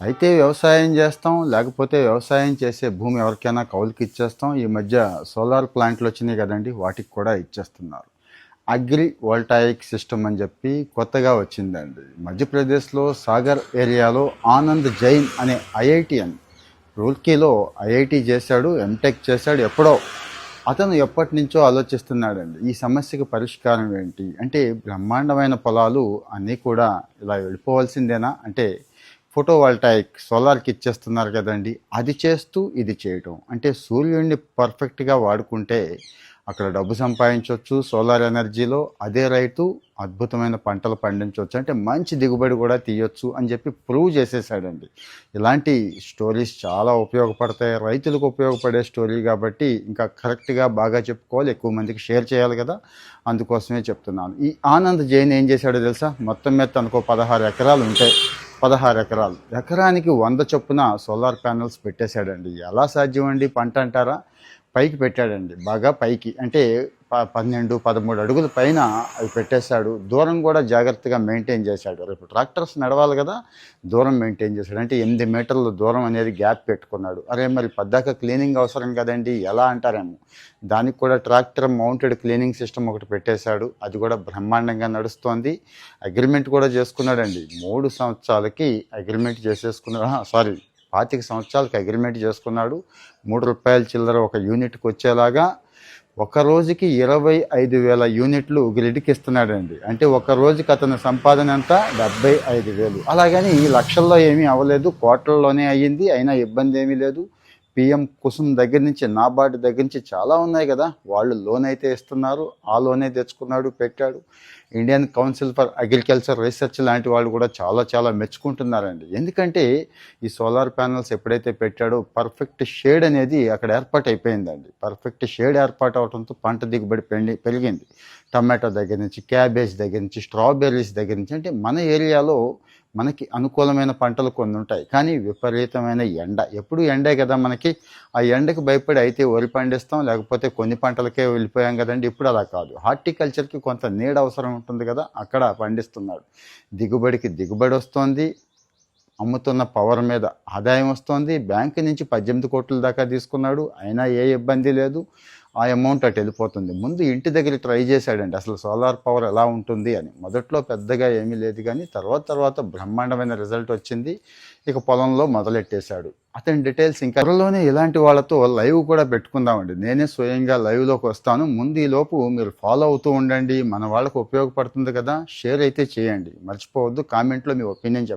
అయితే వ్యవసాయం చేస్తాం లేకపోతే వ్యవసాయం చేసే భూమి ఎవరికైనా కౌలుకి ఇచ్చేస్తాం. ఈ మధ్య సోలార్ ప్లాంట్లు వచ్చినాయి కదండి వాటికి కూడా ఇచ్చేస్తున్నారు. అగ్రి వోల్టాయిక్ సిస్టమ్ అని చెప్పి కొత్తగా వచ్చిందండి. మధ్యప్రదేశ్లో సాగర్ ఏరియాలో ఆనంద్ జైన్ అనే ఐఐటి అని రూల్కీలో ఐఐటి చేశాడు ఎంటెక్ చేశాడు ఎప్పుడో అతను ఎప్పటి నుంచో ఆలోచిస్తున్నాడండి. ఈ సమస్యకు పరిష్కారం ఏంటి? అంటే బ్రహ్మాండమైన పొలాలు అన్నీ కూడా ఇలా వెళ్ళిపోవాల్సిందేనా? అంటే ఫోటోవాల్టాయిక్ సోలార్కి ఇచ్చేస్తున్నారు కదండి. అది చేస్తూ ఇది చేయటం. అంటే సూర్యుడిని పర్ఫెక్ట్గా వాడుకుంటే అక్కడ డబ్బు సంపాదించవచ్చు సోలార్ ఎనర్జీలో అదే రైతు అద్భుతమైన పంటలు పండించవచ్చు అంటే మంచి దిగుబడి కూడా తీయొచ్చు అని చెప్పి ప్రూవ్ చేసేసాడండి. ఇలాంటి స్టోరీస్ చాలా ఉపయోగపడతాయి. రైతులకు ఉపయోగపడే స్టోరీ కాబట్టి ఇంకా కరెక్ట్గా బాగా చెప్పుకోవాలి. ఎక్కువ మందికి షేర్ చేయాలి కదా. అందుకోసమే చెప్తున్నాను. ఈ ఆనంద్ జైన్ ఏం చేశాడో తెలుసా? మొత్తం మీద తనకు పదహారు ఎకరాలు ఉంటాయి. పదహారు ఎకరాలు. ఎకరానికి వంద చొప్పున సోలార్ ప్యానల్స్ పెట్టేశాడండి. ఎలా సాధ్యం అండి పంట అంటారా? పైకి పెట్టాడండి. బాగా పైకి. అంటే పన్నెండు పదమూడు అడుగుల పైన అవి పెట్టేశాడు. దూరం కూడా జాగ్రత్తగా మెయింటైన్ చేశాడు. రేపు ట్రాక్టర్స్ నడవాలి కదా దూరం మెయింటైన్ చేశాడు. అంటే ఎనిమిది మీటర్ల దూరం అనేది గ్యాప్ పెట్టుకున్నాడు. అరే మరి పద్దాక క్లీనింగ్ అవసరం కదండి ఎలా అంటారేమో. దానికి కూడా ట్రాక్టర్ మౌంటెడ్ క్లీనింగ్ సిస్టమ్ ఒకటి పెట్టేశాడు. అది కూడా బ్రహ్మాండంగా నడుస్తోంది. అగ్రిమెంట్ కూడా చేసుకున్నాడండి. మూడు సంవత్సరాలకి అగ్రిమెంట్ చేసేసుకున్నాడు. సారీ పాతిక సంవత్సరాలకి అగ్రిమెంట్ చేసుకున్నాడు. మూడు రూపాయల చిల్లర ఒక యూనిట్కి వచ్చేలాగా ఒక రోజుకి ఇరవై ఐదు వేల యూనిట్లు గ్రిడ్కి ఇస్తున్నాడండి. అంటే ఒక రోజుకి అతని సంపాదన ఎంత? డెబ్బై ఐదు వేలు. అలాగని ఈ లక్షల్లో ఏమీ అవ్వలేదు. కోట్లలోనే అయ్యింది. అయినా ఇబ్బంది ఏమీ లేదు. పిఎం కుసుమ్ దగ్గర నుంచి నాబార్డు దగ్గర నుంచి చాలా ఉన్నాయి కదా. వాళ్ళు లోన్ అయితే ఇస్తున్నారు ఆ లోనే తెచ్చుకున్నాడు పెట్టాడు. Indian council for agriculture research లాంటి వాళ్ళు కూడా చాలా చాలా మెచ్చుకుంటున్నారండి. ఎందుకంటే ఈ సోలార్ ప్యానల్స్ ఎప్పుడైతే పెట్టాడో పర్ఫెక్ట్ షేడ్ అనేది అక్కడ ఏర్పాటు అయిపోయిందండి. పర్ఫెక్ట్ షేడ్ ఏర్పాటు అవడంతో పంట దిగుబడి పెండి పెరిగింది. టమాటో దగ్గర నుంచి క్యాబేజ్ దగ్గర నుంచి స్ట్రాబెర్రీస్ దగ్గర నుంచి అంటే మన ఏరియాలో మనకి అనుకూలమైన పంటలు కొన్ని ఉంటాయి. కానీ విపరీతమైన ఎండ. ఎప్పుడు ఎండే కదా మనకి? ఆ ఎండకు భయపడి అయితే వరి పండిస్తాం లేకపోతే కొన్ని పంటలకే వెళ్ళిపోయాం కదండి. ఇప్పుడు అలా కాదు. హార్టికల్చర్కి కొంత నీడ అవసరం ఉంటుంది కదా అక్కడ పండిస్తున్నాడు. దిగుబడికి దిగుబడి వస్తుంది. అమ్ముతున్న పవర్ మీద ఆదాయం వస్తుంది. బ్యాంకు నుంచి పద్దెనిమిది కోట్ల దాకా తీసుకున్నాడు. అయినా ఏ ఇబ్బంది లేదు. ఆ అమౌంట్ అటు వెళ్ళిపోతుంది. ముందు ఇంటి దగ్గర ట్రై చేశాడండి అసలు సోలార్ పవర్ ఎలా ఉంటుంది అని. మొదట్లో పెద్దగా ఏమీ లేదు కానీ తర్వాత తర్వాత బ్రహ్మాండమైన రిజల్ట్ వచ్చింది. ఇక పొలంలో మొదలెట్టేశాడు. అతని డీటెయిల్స్ ఇంకా త్వరలోనే ఇలాంటి వాళ్ళతో లైవ్ కూడా పెట్టుకుందామండి. నేనే స్వయంగా లైవ్లోకి వస్తాను. ముందు ఈ లోపు మీరు ఫాలో అవుతూ ఉండండి. మన వాళ్ళకు ఉపయోగపడుతుంది కదా. షేర్ అయితే చేయండి. మర్చిపోవద్దు. కామెంట్లో మీ ఒపీనియన్ చెప్పండి.